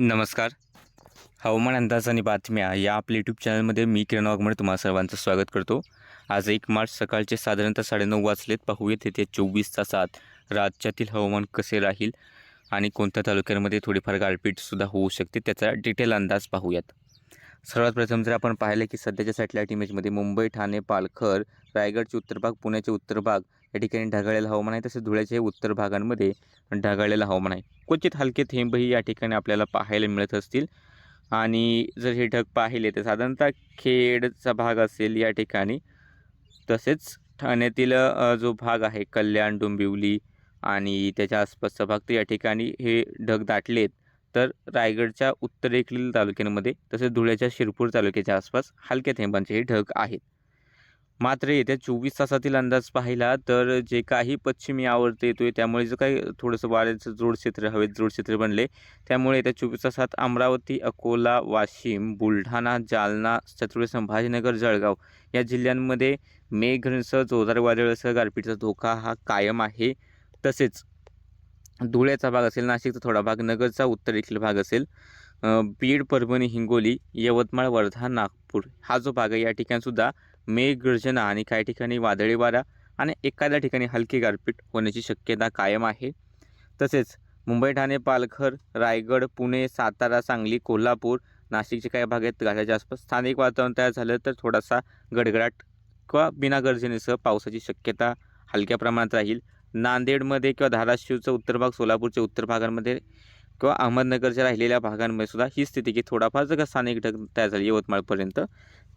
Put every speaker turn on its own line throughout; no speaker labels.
नमस्कार. हवामान अंदाज आणि बातम्या या आपल्या यूट्यूब चॅनलमध्ये मी किरण वाघमोडे तुम्हाला सर्वांचं स्वागत करतो. आज एक मार्च सकाळचे साधारणतः साडेनऊ वाजलेत. पाहूयात येत्या चोवीस तासात राज्यातील हवामान कसे राहील आणि कोणत्या तालुक्यांमध्ये थोडीफार गारपीटसुद्धा होऊ शकते त्याचा डिटेल अंदाज पाहूयात. सर्वात प्रथम जर आपण पाहिलं की सध्याच्या सॅटेलाईट इमेजमध्ये मुंबई ठाणे पालघर रायगडचे उत्तर भाग पुण्याचे उत्तर भाग या ठिकाणी ढगाळलेलं हवामान आहे. तसेच धुळ्याच्या उत्तर भागांमध्ये ढगाळलेलं हवामान आहे. क्वचित हलके थेंबही या ठिकाणी आपल्याला पाहायला मिळत असतील. आणि जर हे ढग पाहिले तर साधारणतः खेडचा भाग असेल या ठिकाणी. तसेच ठाण्यातील जो भाग आहे कल्याण डोंबिवली आणि त्याच्या आसपासचा भाग तर या ठिकाणी हे ढग दाटलेत. तर रायगडच्या उत्तरेकडील तालुक्यांमध्ये तसेच धुळ्याच्या शिरपूर तालुक्याच्या आसपास हलक्या थेंबांचे हे ढग आहेत. मात्र येत्या चोवीस तासातील अंदाज पाहिला तर जे काही पश्चिमी आवर्त येतोय त्यामुळे जे काही थोडंसं वाऱ्याचं जोड क्षेत्र हवेत जोड क्षेत्र बनले त्यामुळे येत्या चोवीस तासात अमरावती अकोला वाशिम बुलढाणा जालना छत्रपती संभाजीनगर जळगाव या जिल्ह्यांमध्ये मेघसह जोरदार वादळासह गारपीटचा धोका हा कायम आहे. तसेच धुळ्याचा भाग असेल नाशिकचा थोडा भाग नगरचा उत्तरेतील भाग असेल बीड परभणी हिंगोली यवतमाळ वर्धा नागपूर हा जो भाग आहे या ठिकाणीसुद्धा मेघगर्जना आणि काही ठिकाणी वादळी वारा आणि एखाद्या ठिकाणी हलकी गारपीट होण्याची शक्यता कायम आहे. तसेच मुंबई ठाणे पालघर रायगड पुणे सातारा सांगली कोल्हापूर नाशिकच्या काही भाग आहेत घाटाच्या आसपास स्थानिक वातावरण तयार झालं तर थोडासा गडगडाट किंवा बिना गर्जनेसह पावसाची शक्यता हलक्या प्रमाणात राहील. नांदेडमध्ये किंवा धाराशिवचं उत्तर भाग सोलापूरच्या उत्तर भागांमध्ये किंवा अहमदनगरच्या राहिलेल्या भागांमध्ये सुद्धा ही स्थिती की थोडाफार जर का स्थानिक ढग तयार झाली यवतमाळपर्यंत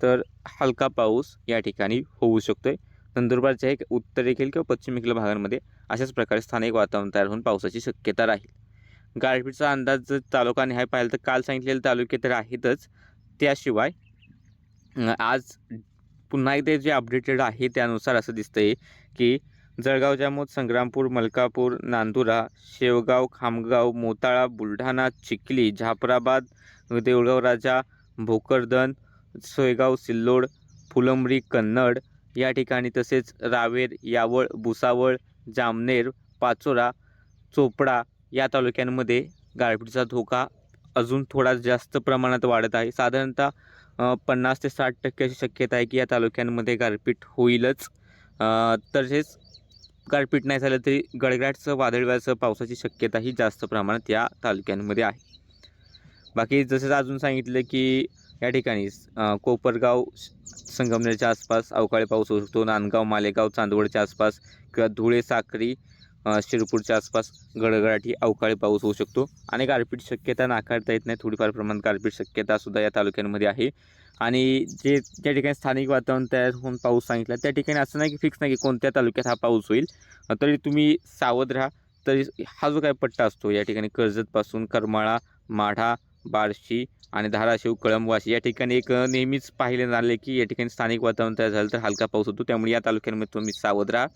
तर हलका पाऊस या ठिकाणी होऊ शकतो आहे नंदुरबारच्या एक उत्तरेकडील किंवा पश्चिमेकडील भागांमध्ये अशाच प्रकारे स्थानिक वातावरण तयार होऊन पावसाची शक्यता राहील. गारपीटचा अंदाज जर तालुकाने निहाय पाहिला तर काल सांगितलेले तालुके तर आहेतच. त्याशिवाय आज पुन्हा एकदा जे अपडेटेड आहे त्यानुसार असं दिसतं आहे की जळगाव जामोद संग्रामपूर मलकापूर नांदुरा शेवगाव खामगाव मोताळा बुलढाणा चिखली झापराबाद देऊळगावराजा भोकरदन सोयगाव सिल्लोड फुलंबरी कन्नड या ठिकाणी तसेच रावेर यावळ भुसावळ जामनेर पाचोरा चोपडा या तालुक्यांमध्ये गारपीटचा धोका अजून थोडा जास्त प्रमाणात वाढत आहे. साधारणतः पन्नास ते साठ टक्के अशी शक्यता आहे की या तालुक्यांमध्ये गारपीट होईलच. तसेच गारपीट नाही झालं तरी गडगडाटचं वादळव्याचं पावसाची शक्यताही जास्त प्रमाणात या तालुक्यांमध्ये आहे. बाकी जसं अजून सांगितलं की या ठिकाणी कोपरगाव संगमनेरच्या आसपास अवकाळी पाऊस होऊ शकतो नांदगाव मालेगाव चांदवडच्या आसपास किंवा धुळे साक्री शिरपूरच्या आसपास गडगडाटी अवकाळी पाऊस होऊ शकतो. आणि गारपीट शक्यता नाकारता येत नाही. थोडीफार प्रमाणात गारपीट शक्यतासुद्धा या तालुक्यांमध्ये आहे. आणि जे ज्या ठिकाणी स्थानिक वातावरण तयार होऊन पाऊस सांगितला त्या ठिकाणी असं नाही की फिक्स नाही की कोणत्या तालुक्यात हा पाऊस होईल. तरी तुम्ही सावध राहा. तरी हा जो काही पट्टा असतो या ठिकाणी कर्जतपासून करमाळा माढा बार्शी आणि धाराशिव कळंबवाशी या ठिकाणी एक नेहमीच पाहिले आले की या ठिकाणी स्थानिक वातावरण तयार झालं तर हलका पाऊस होतो. त्यामुळे या तालुक्यांमध्ये तुम्ही सावध राहा.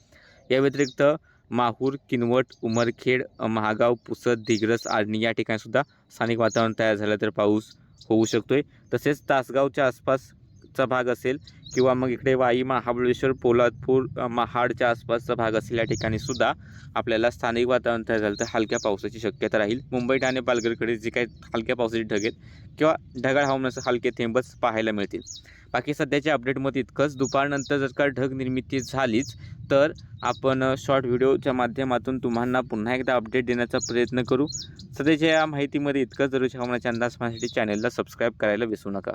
या व्यतिरिक्त माहूर किनवट उमरखेड महागाव पुसद दिग्रस आर्णी या ठिकाणीसुद्धा स्थानिक वातावरण तयार झालं तर पाऊस होऊ शकतो आहे तसेच तासगावच्या आसपासचा भाग असेल किंवा मग इकडे वाई महाबळेश्वर पोलादपूर महाडच्या आसपासचा भाग असेल या ठिकाणीसुद्धा आपल्याला स्थानिक वातावरण तयार झालं तर हलक्या पावसाची शक्यता राहील. मुंबई ठाणे पालघरकडे जे काही हलक्या पावसाची ढगेल किंवा ढगाळ हवामानाचे हलके थेंबच पाहायला मिळतील. बाकी सध्याच्या अपडेटमध्ये इतकंच. दुपारनंतर जर का ढग निर्मिती झालीच तर आपण शॉर्ट व्हिडिओच्या माध्यमातून तुम्हाला पुन्हा एकदा अपडेट देण्याचा प्रयत्न करू. सध्याच्या या माहितीमध्ये इतकंच. दररोज हवामानाच्या अंदाज पाहण्यासाठी चॅनलला सबस्क्राईब करायला विसरू नका.